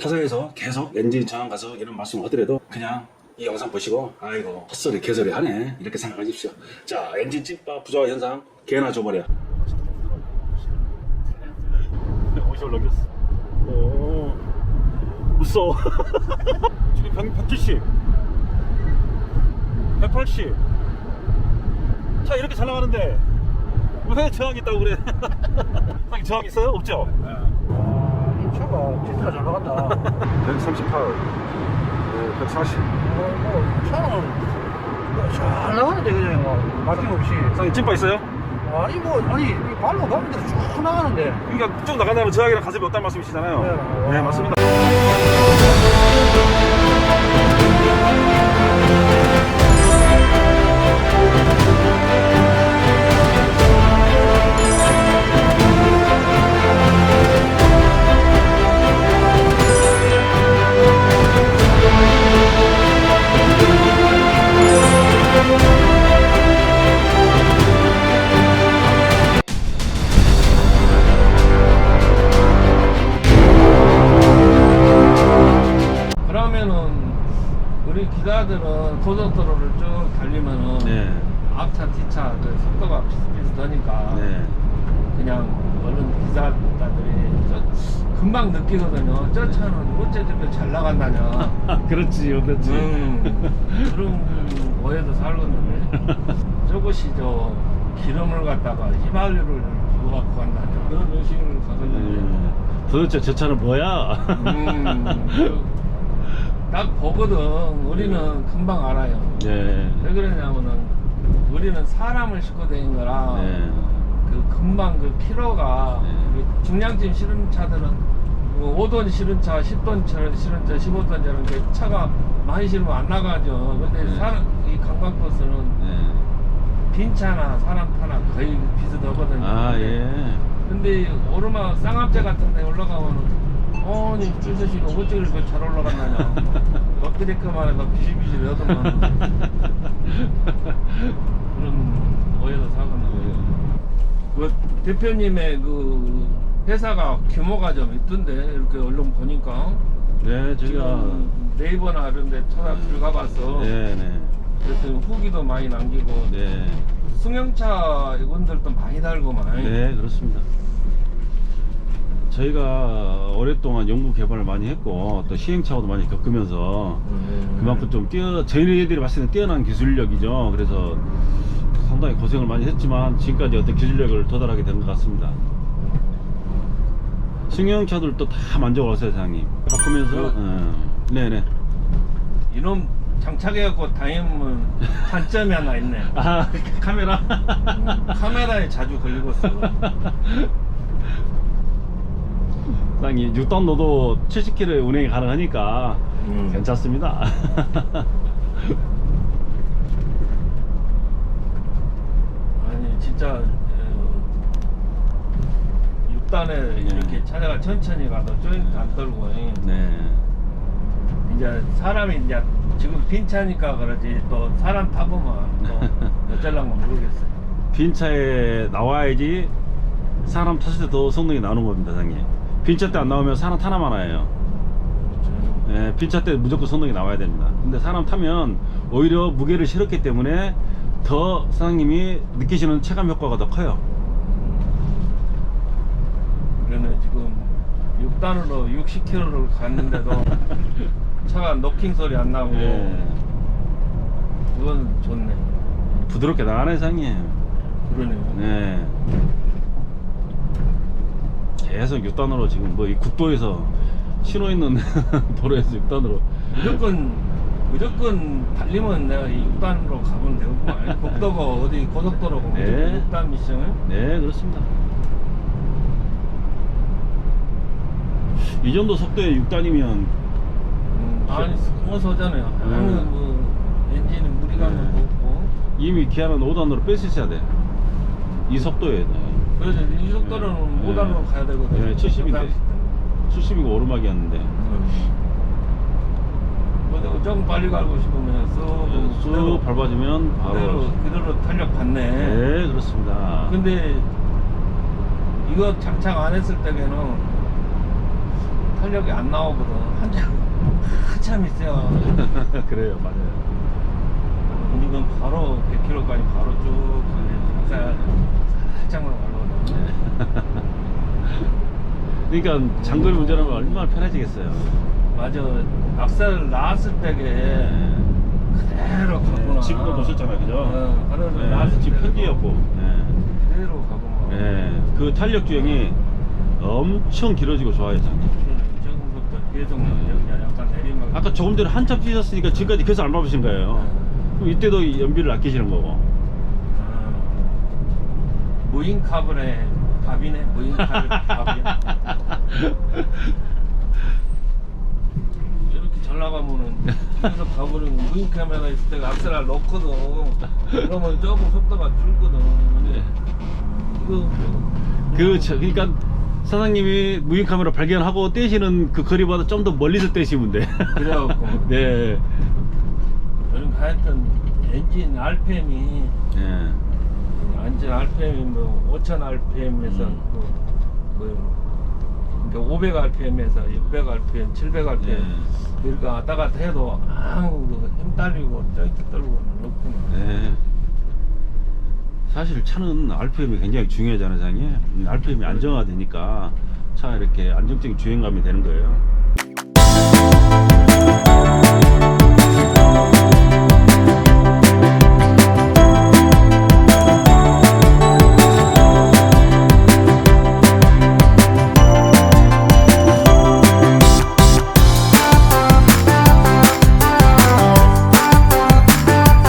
타사에서 계속 엔진 저항 가서 이런 말씀을 하더라도 그냥 이 영상 보시고 아이고 헛소리 개소리 하네. 이렇게 생각하십시오. 자 엔진 찐빠 부조화 현상 개나 줘버려. 어디서 넘겼어. 오. 무서워. 지금 100, 170 180차 이렇게 잘 나가는데 왜 저항 있다고 그래? 딱 저항 있어요? 없죠? 이 차가 진짜 잘 나간다. 138 140 뭐, 차는 뭐잘 나가는데 그냥 뭐 막힘 없이. 사장님 찐빠 있어요? 아니 뭐 아니 이 발로 가면 대로 쭉 나가는데. 그러니까 쭉 나간다면 저항이랑 가슴이 없다는 말씀이시잖아요 네. 네 맞습니다 기사들은 고속도로를 쭉 달리면은 네. 앞차 뒤차 그 속도가 비슷비슷하니까 네. 그냥 얼른 기사들이 저 금방 느끼거든요. 저 차는 어째 저렇게 잘 나간다냐. 그렇지 그렇지 음, 그런 오해도 살겠는데 저것이 저 기름을 갖다가 휘발유를 주고 갖고 간다냐 그런 의식을 가졌는데 음, 도대체 저 차는 뭐야 음, 그, 딱 보거든 우리는 금방 알아요 네. 왜 그러냐면은 우리는 사람을 싣고 다니는 거라 네. 그 금방 그 키로가 네. 그 중량짐 실은 차들은 뭐 5돈 실은 차, 10돈 실은 차, 15돈 차 이렇게 차가 많이 실으면 안 나가죠. 근데 네. 사람, 이 관광버스는 네. 빈 차나 사람 타나 거의 비슷하거든요. 아 예. 근데 오르막 쌍합제 같은 데 올라가면은 아니 주세씨가 어째 이렇게 잘 올라갔나냐 업그레이크만 해도 비실비실 하더만 그런 오해도 사거든요 그 대표님의 그 회사가 규모가 좀 있던데 이렇게 언론 보니까 네 저희가 지금 네이버나 이런 데 찾아 들어가 봤어 네네. 그래서 후기도 많이 남기고 네. 승용차 이분들도 많이 달고만 네 그렇습니다. 저희가 오랫동안 연구 개발을 많이 했고 또 시행착오도 많이 겪으면서 음. 그만큼 좀 뛰어 저희들이 봤을 때 뛰어난 기술력이죠. 그래서 상당히 고생을 많이 했지만 지금까지 어떤 기술력을 도달하게 된 것 같습니다. 승용차들도 다 만져봤어요, 사장님. 바꾸면서 그- 어, 네네. 이놈 장착해갖고 다니면 단점이 하나 있네. 아 카메라. 음, 카메라에 자주 걸리고 있어. 사장님 6단 넣어도 70km 운행이 가능하니까 음. 괜찮습니다. 아니 진짜 6단에 이렇게 차가 천천히 가도 조인트 안 떨고 네. 이제 사람이 이제 지금 빈 차니까 그러지 또 사람 타보면 또 어쩔랑가 모르겠어요. 빈 차에 나와야지 사람 탔을 때 더 성능이 나오는 겁니다, 사장님. 빈차때안 나오면 사람 타나만 와요. 예, 빈차 때 무조건 성능이 나와야 됩니다. 근데 사람 타면 오히려 무게를 실었기 때문에 더 사장님이 느끼시는 체감 효과가 더 커요. 그러네 지금 6단으로 60km를 갔는데도 차가 노킹 소리 안 나고 예, 그건 좋네. 부드럽게 나가네, 사장님. 그러네요. 네. 계속 6단으로 지금 뭐 이 국도에서 신호 있는 도로에서 6단으로. 무조건 무조건 달리면 내가 이 6단으로 가면 되고 국도가 어디 고속도로고 네. 무조건 6단 미션을. 네 그렇습니다. 이 정도 속도에 6단이면 음, 아니 스무서잖아요. 음. 아무 뭐 엔진은 무리감도 네. 없고. 이미 기아는 5단으로 뺄 수 있어야 돼이 속도에. 그래서 이 속도로는 네. 5단으로 가야 되거든요 네, 70 인데. 70이고 오르막이었는데 뭐 조금 빨리 가고 싶으면 쑥쑥 밟아주면 바로 그대로 그대로 탄력 받네 네 그렇습니다 근데 이거 장착 안 했을 때에는 탄력이 안 나오거든. 한참 한참 있어요. 그래요, 맞아요. 이건 바로 100km까지 바로 쭉 가네. 살 살짝만 올라오네. 그러니까 장거리 운전하면 얼마나 편해지겠어요. 맞아. 악셀 나왔을 때게 그대로 가구나. 네, 지금도 놓으셨잖아요, 그죠? 어, 하루를 네, 나왔을 지금 때도 편지였고. 예. 그대로 가구만. 예, 그 탄력 주행이 엄청 길어지고 좋아요, 장님. 지금부터 계속 여기 약간 내리막. 아까 조금 전에 한참 뛰셨으니까 지금까지 계속 안 밟으신 거예요. 그럼 이때도 연비를 아끼시는 거고. 아, 무인 카본의 밥이네. 무인 카본 밥이. 이렇게 잘 나가면은 여기서 가버리면 무인 카메라 있을 때가 악셀을 넣거든. 그러면 조금 속도가 줄거든. 근데 이거 그, 저, 그러니까 사장님이 무인 카메라 발견하고 떼시는 그 거리보다 좀 더 멀리서 떼시면 돼. 그래갖고 네. 저는 하여튼 엔진 RPM이 예. 엔진 RPM이 뭐 5000 RPM에서 음. 뭐, 뭐 500 RPM에서 600 RPM, 700 RPM 네. 이렇게 왔다 갔다 해도 아무 그힘 딸리고 저기 떨고 놓고 네. 사실 차는 RPM이 굉장히 중요하잖아요, 장님. RPM이 안정화되니까 차 이렇게 안정적인 주행감이 되는 거예요.